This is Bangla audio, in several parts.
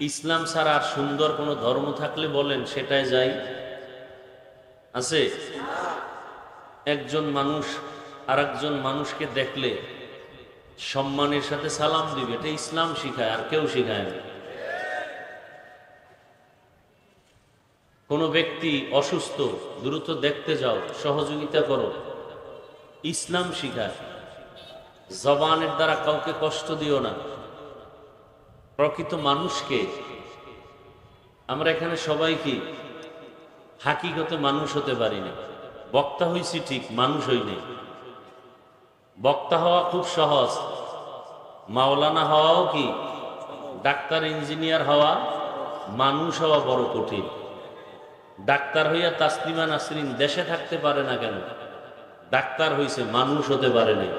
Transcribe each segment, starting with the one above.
ইসলাম ছাড়া আর সুন্দর কোনো ধর্ম থাকলে বলেন, সেটাই যাই। আছে? একজন মানুষ আর একজন মানুষকে দেখলে সম্মানের সাথে সালাম দিবে। এটা ইসলাম শিখায়, আর কেউ শিখায় না। কোনো ব্যক্তি অসুস্থ, দ্রুত দেখতে যাও, সহযোগিতা করো। ইসলাম শিখায়। জবানের দ্বারা কাউকে কষ্ট দিও না। প্রকৃত মানুষকে আমরা এখানে সবাই কি হাকিগত মানুষ হতে পারি না? বক্তা হইছি ঠিক, মানুষ হই নাই। বক্তা হওয়া খুব সহজ। মাওলানা হওয়াও কি? ডাক্তার, ইঞ্জিনিয়ার হওয়া মানুষ হওয়া বড় কঠিন। ডাক্তার হইয়া তাসলিমা নাসরিন দেশে থাকতে পারে না কেন? ডাক্তার হইছে মানুষ হতে পারে নাই।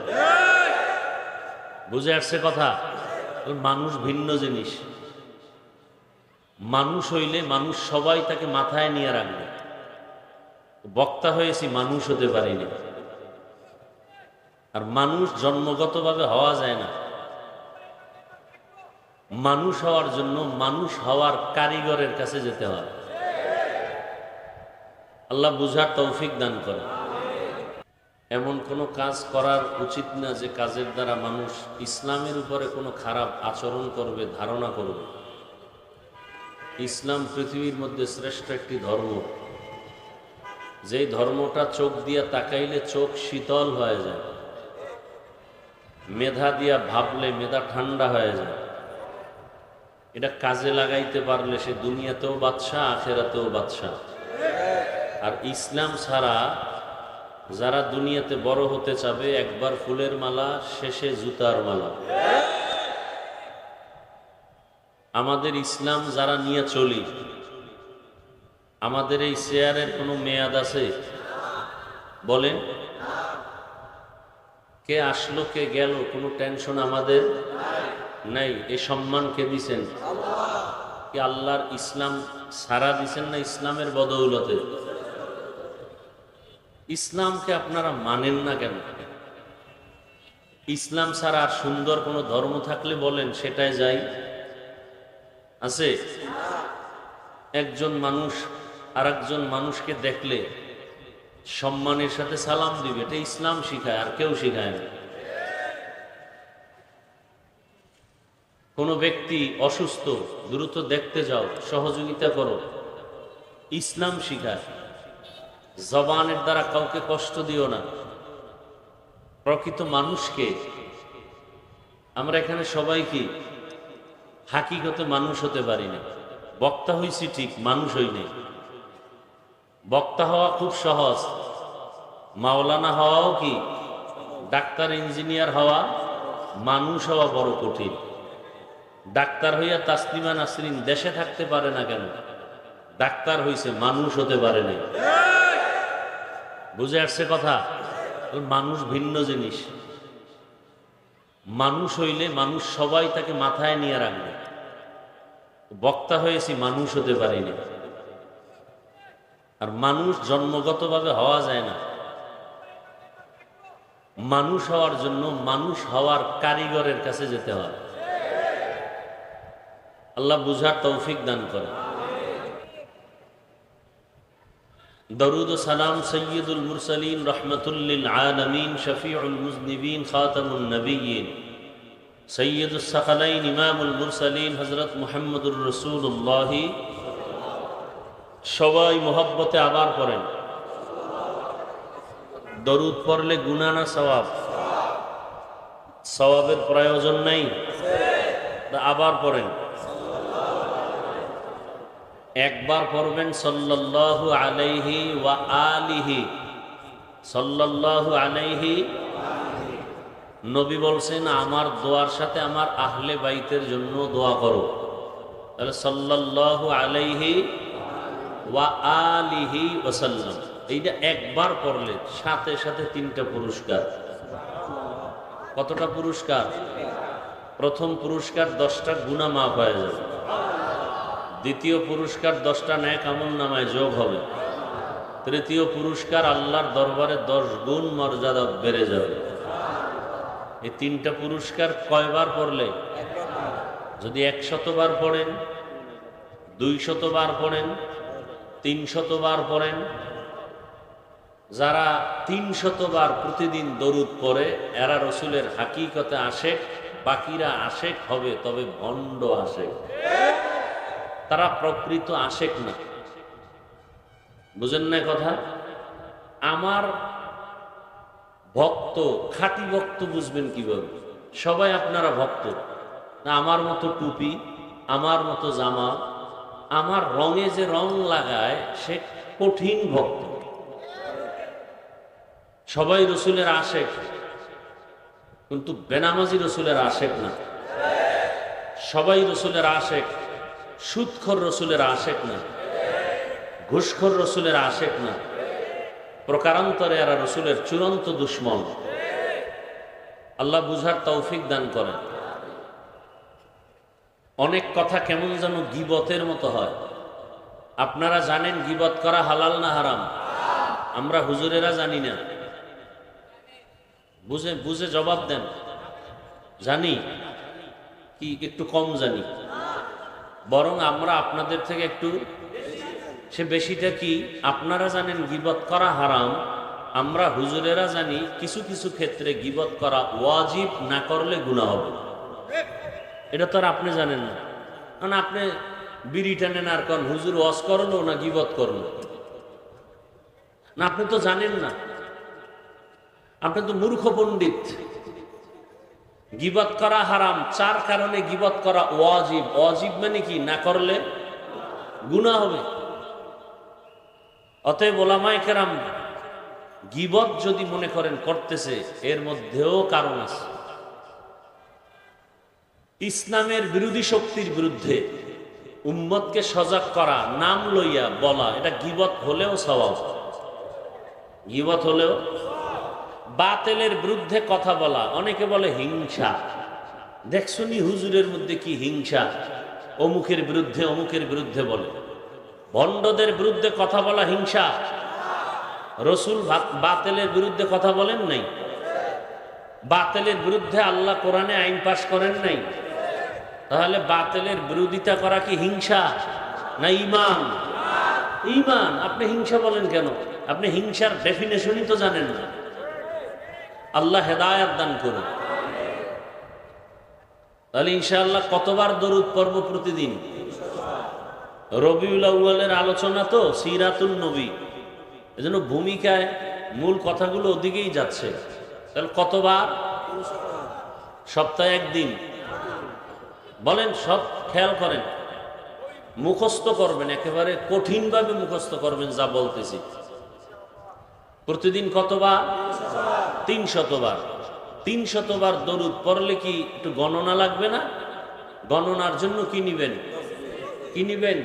বুঝে আসছে কথা? মানুষ ভিন্ন জিনিস। মানুষ হইলে মানুষ সবাই তাকে মাথায় নিয়ে রাখবে। বক্তা হয়েছি, মানুষ হতে পারিনি। আর মানুষ জন্মগতভাবে হওয়া যায় না। মানুষ হওয়ার জন্য মানুষ হওয়ার কারিগরের কাছে যেতে হয়। আল্লাহ বুঝার তৌফিক দান করে এমন কোনো কাজ করার উচিত না যে কাজের দ্বারা মানুষ ইসলামের উপরে কোনো খারাপ আচরণ করবে, ধারণা করবে। ইসলাম পৃথিবীর মধ্যে শ্রেষ্ঠ একটি ধর্ম। যেই ধর্মটা চোখ দিয়া তাকাইলে চোখ শীতল হয়ে যায়। মেধা দিয়া ভাবলে মেধা ঠান্ডা হয়ে যায়। এটা কাজে লাগাইতে পারলে সে দুনিয়াতেও বাদশাহ, আখেরাতেও বাদশাহ। আর ইসলাম ছাড়া যারা দুনিয়াতে বড় হতে চাবে, একবার ফুলের মালা, শেষে জুতার মালা। আমাদের ইসলাম যারা নিয়ে চলি, আমাদের এই চেয়ারের কোনো মেয়াদ আছে? বলেন। কে আসলো, কে গেল, কোনো টেনশন আমাদের? নাই। এ সম্মান কে দিছেন? কি আল্লাহর ইসলাম সারা দিছেন না ইসলামের বদৌলতে? ইসলামকে আপনারা মানেন না কেন? ইসলাম ছাড়া আর সুন্দর কোনো ধর্ম থাকলে বলেন, সেটাই যাই। আছে? একজন মানুষ আর একজন মানুষকে দেখলে সম্মানের সাথে সালাম দিবে, এটা ইসলাম শিখায়, আর কেউ শিখায় না। কোনো ব্যক্তি অসুস্থ, দ্রুত দেখতে যাও, সহযোগিতা করো, ইসলাম শিখায়। জবানের দ্বারা কাউকে কষ্ট দিও না। প্রকৃত মানুষকে। আমরা এখানে সবাই কি? হাকিগত মানুষ হতে পারি না। বক্তা হইছি ঠিক, মানুষ হই নাই। বক্তা হওয়া খুব সহজ। মাওলানা হওয়াও কি? ডাক্তার, ইঞ্জিনিয়ার হওয়া মানুষ হওয়া বড় কঠিন। ডাক্তার হইয়া তাসলিমা নাসরিন দেশে থাকতে পারে না কেন? ডাক্তার হইছে মানুষ হতে পারে নাই বুঝে আসছে কথা? মানুষ ভিন্ন জিনিস। মানুষ হইলে মানুষ সবাই তাকে মাথায় নিয়ে রাখবে। বক্তা হয়েছি, মানুষ হতে পারিনি আর মানুষ জন্মগতভাবে হওয়া যায় না। মানুষ হওয়ার জন্য মানুষ হওয়ার কারিগরের কাছে যেতে হয়। আল্লাহ বুঝার তৌফিক দান করে দরুদ ও সালাম সৈয়দুল মুরসালিন রহমতুল্লিল আলমিন শফিউল মুজনিবিন খাতামুল নবীন সৈয়দুল সকালাইন ইমামুল মুরসালিন হজরত মুহাম্মদুর রসুল্লাহ সবাই মোহব্বতে আবার পড়েন দরুদ পড়লে গুনানা সওয়াব সওয়াবের প্রয়োজন নাই আবার পড়েন একবার পড়বেন সল্লাল্লাহু আলাইহি ওয়া আলিহি। সল্লাল্লাহু আলাইহি। নবী বলছেন, আমার দোয়ার সাথে আমার আহলে বাইতের জন্য দোয়া করো। তাহলে সল্লাল্লাহু আলাইহি ওয়া আলিহি ওসাল্লাম এইটা একবার পড়লে সাথে সাথে তিনটা পুরস্কার। কতটা পুরস্কার? প্রথম পুরস্কার দশটা গুণা মাফ হয়ে যাবে। দ্বিতীয় পুরস্কার দশটা ন্যাক আমল নামায় যোগ হবে। তৃতীয় পুরস্কার আল্লাহর দরবারে দশ গুণ মর্যাদা বেড়ে যাবে। এই তিনটা পুরস্কার কয়বার পড়লে? যদি একশতবার পড়েন দুই শতবার পড়েন তিন শতবার পড়েন, যারা তিন শতবার প্রতিদিন দরুদ পড়ে, এরা রসুলের হাকিকতে আশেক বাকিরা আশেক হবে তবে ভণ্ড আশেক তারা প্রকৃত আশেক না। বুঝেন না কথা? আমার ভক্ত, খাঁটি ভক্ত বুঝবেন কীভাবে? সবাই আপনারা ভক্ত। আমার মতো টুপি, আমার মতো জামা, আমার রঙে যে রং লাগায়, সে কঠিন ভক্ত। সবাই রসুলের আশেক, কিন্তু বেনামাজি রসুলের আশেক না। সবাই রসুলের আশেক। সুৎখর রসুলের আশেক না। ঘুষখোর রসুলের আশেক না। প্রকারান্তরে এরা রসুলের চূড়ান্ত দুশ্মন। আল্লাহ বুঝার তৌফিক দান করেন। অনেক কথা কেমন যেন গিবতের মতো হয়। আপনারা জানেন গিবত করা হালাল না হারাম? আমরা হুজুরেরা জানি না। বুঝে বুঝে জবাব দেন। জানি? কি একটু কম জানি। বরং আমরা আপনাদের থেকে একটু সে বেশিটা কি? আপনারা জানেন গিবত করা হারাম, আমরা হুজুরেরা জানি কিছু কিছু ক্ষেত্রে গিবত করা ওয়াজিব না করলে গুণা হবে এটা তো আর আপনি জানেন না। মানে আপনি বিড়ি টানেন আর কন, হুজুর ওয়াজ করল না গিবত করল? না, আপনি তো জানেন না। আপনি তো মূর্খ পণ্ডিত। গিবত করা হারাম, চার কারণে গিবত করা ওয়াজিব। ওয়াজিব মানে কি? না করলে গুণা হবে। অতএব ওলামায় কেরাম, গিবত যদি মনে করেন করতেছে, এর মধ্যেও কারণ আছে। ইসলামের বিরোধী শক্তির বিরুদ্ধে উম্মতকে সজাগ করা, নাম লইয়া বলা, এটা গিবত হলেও স্বভাব। গিবত হলেও বাতেলের বিরুদ্ধে কথা বলা, অনেকে বলে হিংসা। দেখছনি হুজুরের মধ্যে কি হিংসা? অমুকের বিরুদ্ধে অমুকের বিরুদ্ধে বলে। ভণ্ডদের বিরুদ্ধে কথা বলা হিংসা? রসুল বাতেলের বিরুদ্ধে কথা বলেন নাই? বাতেলের বিরুদ্ধে আল্লাহ কোরআনে আইন পাশ করেন নাই? তাহলে বাতেলের বিরোধিতা করা কি হিংসা না ইমান? ইমান। আপনি হিংসা বলেন কেন? আপনি হিংসার ডেফিনেশনই তো জানেন না। আল্লাহ হেদায়াত দান করুন। তাহলে ইনশাআল্লাহ কতবার দরুদ পর্ব প্রতিদিন? রবিউল আউ্বালের আলোচনা তো সিরাতুল নবী। এজন্য ভূমিকায় মূল কথাগুলো ওদিকেই যাচ্ছে। তাহলে কতবার? সপ্তাহে একদিন। বলেন, সব খেয়াল করেন। মুখস্থ করবেন, একেবারে কঠিনভাবে মুখস্থ করবেন যা বলতেছি। প্রতিদিন কতবার? তিন শতবার তিন শতবার দরুদ পড়লে কি একটু গণনা লাগবে না? গণনার জন্য কি নিবেন? কি নিবেন?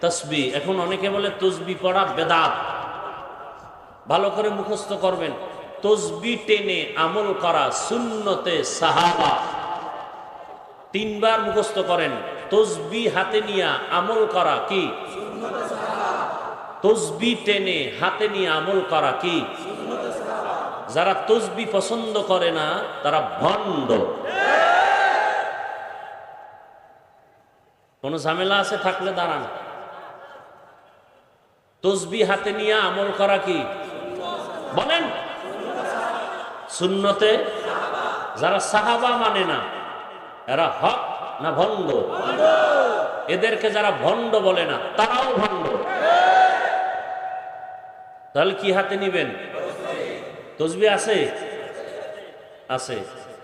তসবি। এখন অনেকে বলে তসবি পড়া বেদাত। ভালো করে মুখস্থ করবেন। তসবি টেনে আমল করা সুন্নতে সাহাবা। তিনবার মুখস্থ করেন। তসবি হাতে নিয়ে আমল করা কি? তসবি টেনে হাতে নিয়ে আমল করা কি? যারা তসবি পছন্দ করে না, তারা ভণ্ড। কোন ঝামেলা আছে? থাকলে দাঁড়ান। তসবি হাতে নিয়ে আমল করা কি? বলেন। সুন্নতে যারা সাহাবা মানে না, এরা হক না ভণ্ড? এদেরকে যারা ভণ্ড বলে না, তারাও ভণ্ড। তাহলে কি হাতে নিবেন? তসবি আছে? আছে।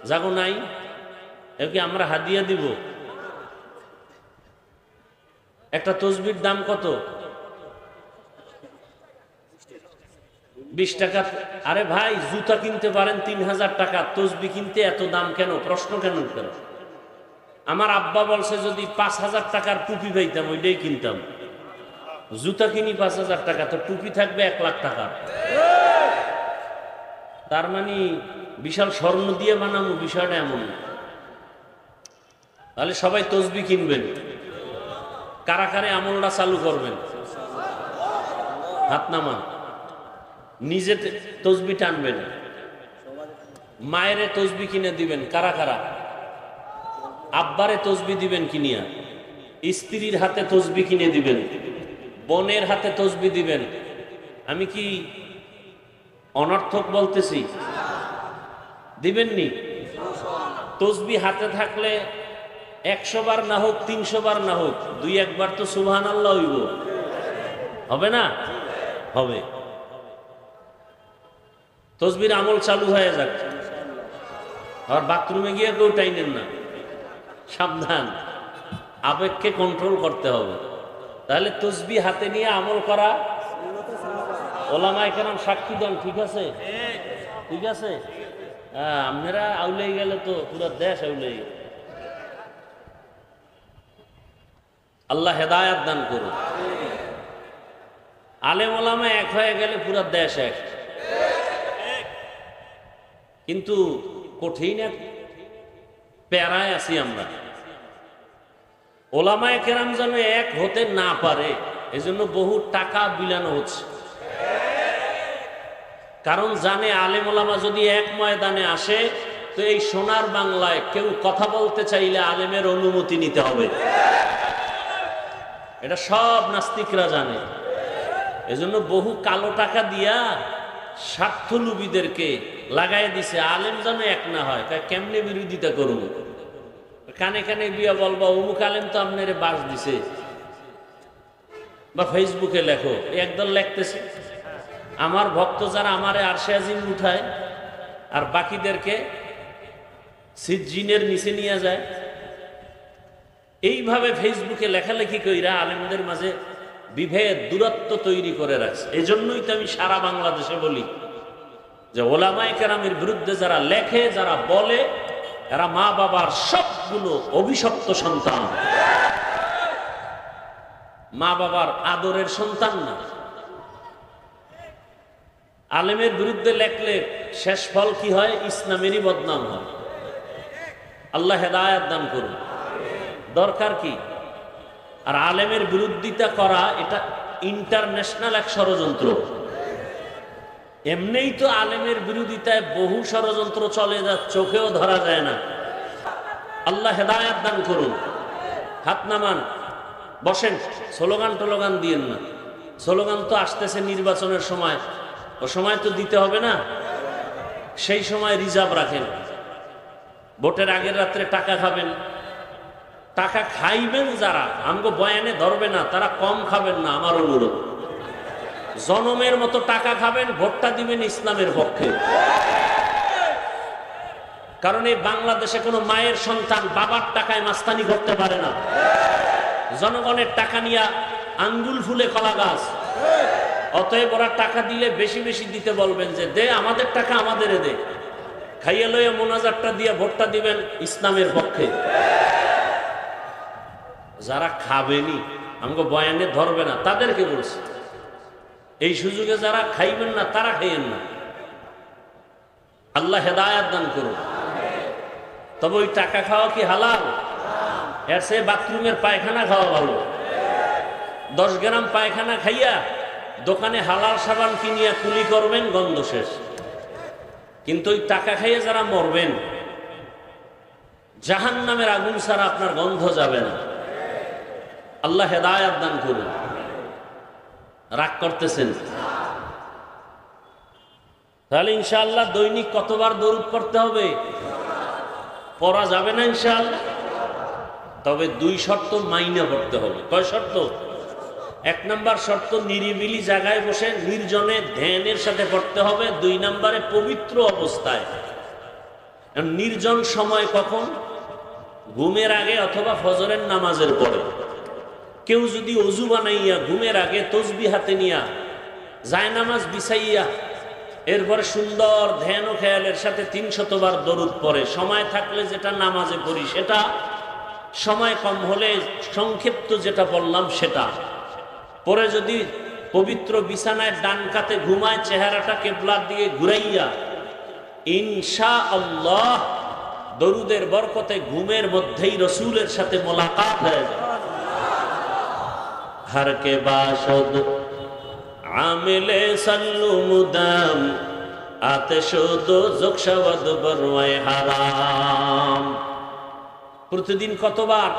জাগো নাই? কি আমরা হাদিয়া দিব? একটা তসবির দাম কত? বিশ টাকা। আরে ভাই, জুতা কিনতে পারেন তিন হাজার টাকা। তসবি কিনতে এত দাম কেন? প্রশ্ন কেন কেন আমার আব্বা বলছে, যদি পাঁচ হাজার টাকার টুপি পাইতাম, ওইটাই কিনতাম। জুতা কিনি পাঁচ হাজার টাকা, তো টুপি থাকবে এক লাখ টাকা। তার মানে বিশাল স্বর্ণ দিয়ে বানাবো বিষয়টা এমন। তাহলে সবাই তসবি কিনবেন। কারা কারে আমলটা চালু করবেন। হাত নামান। নিজে তসবি টানবেন। মায়েরে তসবি কিনে দিবেন কারা কারা আব্বারে তসবি দিবেন কিনিয়া। স্ত্রীর হাতে তসবি কিনে দিবেন। বনের হাতে তসবি দিবেন। আমি কি অনর্থক বলতেছি। দিবেননি? তসবি হাতে থাকলে একশো বার না হোক, তিনশো বার না হোক, দুই একবার তো সুবহান আল্লাহ হইব। হবে না? হবে। তসবির আমল চালু হয়ে যাক। আর বাথরুমে গিয়ে কেউ টাইনেন না। সাবধান। আবেগকে কন্ট্রোল করতে হবে। তাহলে তসবি হাতে নিয়ে আমল করা ওলামায় কেন সাক্ষী দেন, ঠিক আছে? ঠিক আছে? হ্যাঁ আপনারা আউলেই গেলে তো পুরো দেশ আউলেই। গেলে। আল্লাহ হেদায়াত দান করুন। আলেম ওলামা এক হয়ে গেলে পুরো দেশ এক। কিন্তু কঠিন এক প্যারায় আছি আমরা। ওলামায় কেরাম যেন এক হতে না পারে, এজন্য বহু টাকা বিলানো হচ্ছে। কারণ জানে আলেম ওলামা যদি এক ময়দানে আসে, তো এই সোনার বাংলায় কেউ কথা বলতে চাইলে আলেমের অনুমতি নিতে হবে। এটা সব নাস্তিকরা জানে। এজন্য বহু কালো টাকা দিয়া স্বার্থলুবীদেরকে লাগাই দিছে। আলেম যেন এক না হয়, তাই কেমনে বিরোধিতা করুন কানে কানে বিয়া বলবা, অমুক আলেম তো আপনারে বাস দিছে। বা ফেসবুকে লেখো, একদল লেখতেছে। আমার ভক্ত যারা আমারে আরশে আজিম উঠায় আর বাকিদেরকে সিজিনের নিচে নিয়ে যায়, এইভাবে ফেসবুকে লেখালেখি কইরা আলেমদের মাঝে বিভেদ, দূরত্ব তৈরি করে রাখছে। এই জন্যই তো আমি সারা বাংলাদেশে বলি যে ওলামাই কেরামের বিরুদ্ধে যারা লেখে, যারা বলে, এরা মা বাবার সবগুলো অভিশপ্ত সন্তান। মা বাবার আদরের সন্তান না। আলেমের বিরুদ্ধে লেখলে শেষ ফল কি হয়? ইসলামেরই বদনাম হয়। আল্লাহ হেদায়াত দান করুন। দরকার কি? আর আলেমের বিরোধিতা করা, এটা ইন্টারন্যাশনাল এক ষড়যন্ত্র। এমনিই তো আলেমের বিরোধিতায় বহু ষড়যন্ত্র চলে যা, চোখেও ধরা যায় না। আল্লাহ হেদায়াত দান করুন। হাত নামান। বসেন। স্লোগান টোলোগান দিয়েন না। স্লোগান তো আসতেছে নির্বাচনের সময়। ও সময় তো দিতে হবে না। সেই সময় রিজার্ভ রাখেন। ভোটের আগের রাত্রে টাকা খাবেন। টাকা খাইবেন যারা আমগো বয়ানে ধরবে না, তারা কম খাবেন না, আমার অনুরোধ। জনমের মতো টাকা খাবেন, ভোটটা দিবেন ইসলামের পক্ষে। কারণ এই বাংলাদেশে কোনো মায়ের সন্তান বাবার টাকায় মাস্তানি করতে পারে না। জনগণের টাকা নিয়ে আঙ্গুল ফুলে কলা গাছ। অতএব ওরা টাকা দিলে বেশি বেশি দিতে বলবেন যে দে, আমাদের টাকা আমাদের দে। খাইয়ে লইয়া মোনাজারটা দিয়ে ভোটটা দিবেন ইসলামের পক্ষে। যারা খাবেনি, আমাকে বয়ানে ধরবে না, তাদেরকে বলছি। এই সুযোগে যারা খাইবেন না, তারা খাইয়েন না। আল্লাহ হেদায়াত দান করুন। তবে ওই টাকা খাওয়া কি হালাল? এর সে বাথরুমের পায়খানা খাওয়া ভালো। দশ গ্রাম পায়খানা খাইয়া দোকানে হালাল সাবান কিনিয়া কুলি করবেন, গন্ধ শেষ। কিন্তু ওই টাকা খাইয়ে যারা মরবেন জাহান নামের আগুন ছাড়া আপনার গন্ধ যাবে না। আল্লাহ হেদায়াত দান করুন। রাগ করতেছেন। তাহলে ইনশাআল্লাহ দৈনিক কতবার দরুদ পড়তে হবে? পড়া যাবে না ইনশাআল্লাহ। তবে দুই শর্ত মাইনে পড়তে হবে। কয় শর্ত? এক নাম্বার শর্ত, নিরিবিলি জায়গায় বসে নির্জনে ধ্যানের সাথে পড়তে হবে। দুই নাম্বারে পবিত্র অবস্থায়। নির্জন সময় কখন? ঘুমের আগে অথবা ফজরের নামাজের পরে। কেউ যদি অজু বানাইয়া ঘুমের আগে তসবি হাতে নিয়া যায় নামাজ বিছাইয়া, এরপরে সুন্দর ধ্যান ও খেয়ালের সাথে তিন শতবার দরুদ পড়ে, সময় থাকলে যেটা নামাজে পড়ি সেটা, সময় কম হলে সংক্ষিপ্ত যেটা বললাম সেটা। পরে যদি পবিত্র বিছানায় ডান কাতে ঘুমায়, চেহারাটা কেবলার দিয়ে ঘুরাইয়া ইনসা আল্লাহ দরুদের বরকতে ঘুমের মধ্যেই রসুলের সাথে মোলাকাত হয়ে যায়। বাসদ, আমেলে সাল্লু মুদাম আতেশ দোজকশাবাদ বরওয়ায় হারাম। প্রতিদিন কতবার?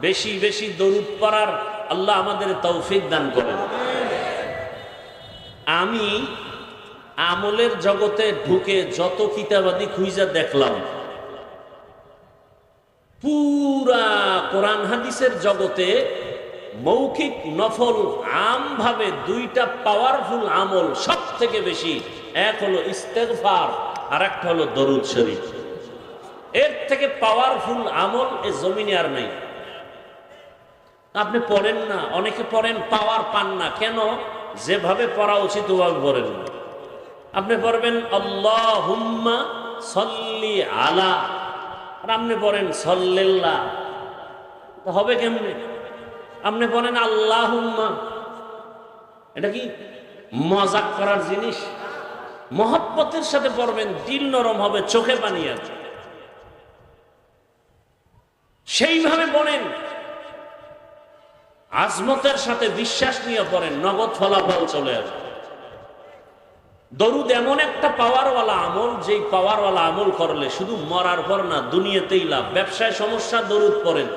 বেশি বেশি দরুদ পড়ার আল্লাহ আমাদের তৌফিক দান করেন। আমি আমলের জগতে ঢুকে যত কিতাবাদি খুঁজা দেখলাম, পুরা কোরআন হাদিসের জগতে মৌখিক নফল আমভাবে দুইটা পাওয়ারফুল আমল সব থেকে বেশি। এক হলো ইস্তেগফার আর একটা হলো দরুদ শরীফ। এর থেকে পাওয়ারফুল আমল এ জমিনে আর নাই। আপনি পড়েন না, অনেকে পড়েন, পাওয়ার পান না। কেন? যেভাবে পড়া উচিত পড়েন না আপনি পড়বেন আল্লাহ হুম্মা সল্লি আলা। আর আপনি পড়েন, সল্লেল্লা। হবে কেমনে? আপনি বলেন আল্লাহ হুম্মা এটা কি মজাক করার জিনিস? মহব্বতের সাথে পড়বেন, দিল নরম হবে, চোখে পানি আছে। সেইভাবে বলেন আজমতের সাথে বিশ্বাস নিয়ে পড়েন, নগদ ফলাফল চলে আসবে। দরুদ এমন একটা পাওয়ারওয়ালা আমল, যেই পাওয়ারওয়ালা আমল করলে শুধু মরার পর না, দুনিয়াতেই লাভ। ব্যবসায় সমস্যা, দরুদ পড়েন,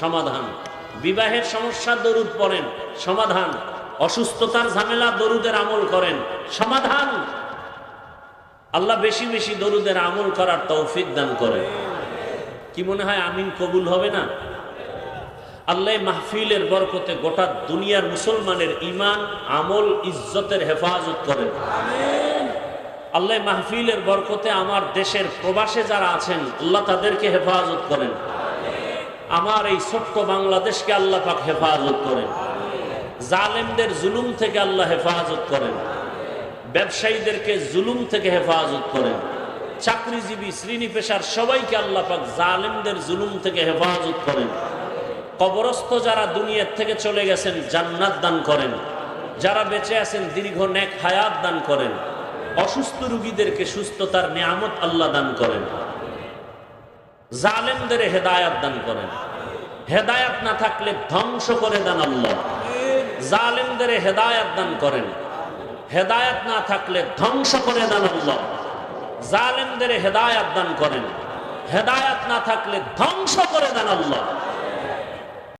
সমাধান। বিবাহের সমস্যা, দরুদ পড়েন, সমাধান। অসুস্থতার ঝামেলা, দরুদের আমল করেন, সমাধান। আল্লাহ বেশি বেশি দরুদের আমল করার তৌফিক দান করেন। কি মনে হয় আমিন কবুল হবে না? আল্লাহ মাহফিলের বরকতে গোটা দুনিয়ার মুসলমানের ইমান আমল, ইজ্জতের হেফাজত করেন। আল্লাহ মাহফিলের বরকতে আমার দেশের প্রবাসে যারা আছেন, আল্লাহ তাদেরকে হেফাজত করেন। আমার এই ছোট্ট বাংলাদেশকে আল্লাহ পাক হেফাজত করেন। জালেমদের জুলুম থেকে আল্লাহ হেফাজত করেন। ব্যবসায়ীদেরকে জুলুম থেকে হেফাজত করেন। চাকরিজীবী, শ্রেণি পেশার সবাইকে আল্লাহ পাক জালেমদের জুলুম থেকে হেফাজত করেন। কবরস্থ যারা দুনিয়ার থেকে চলে গেছেন, জান্নাত দান করেন। যারা বেঁচে আছেন, দীর্ঘ নেক হায়াত দান করেন। অসুস্থ রুগীদেরকে সুস্থতার নিয়ামত আল্লাহ দান করেন। জালেমদের হেদায়াত দান করেন। হেদায়াত না থাকলে ধ্বংস করে দেন আল্লাহ। জালেমদের হেদায়াত দান করেন। হেদায়াত না থাকলে ধ্বংস করে দেন আল্লাহ। জালেমদের হেদায়াত দান করেন। হেদায়াত না থাকলে ধ্বংস করে দেন আল্লাহ।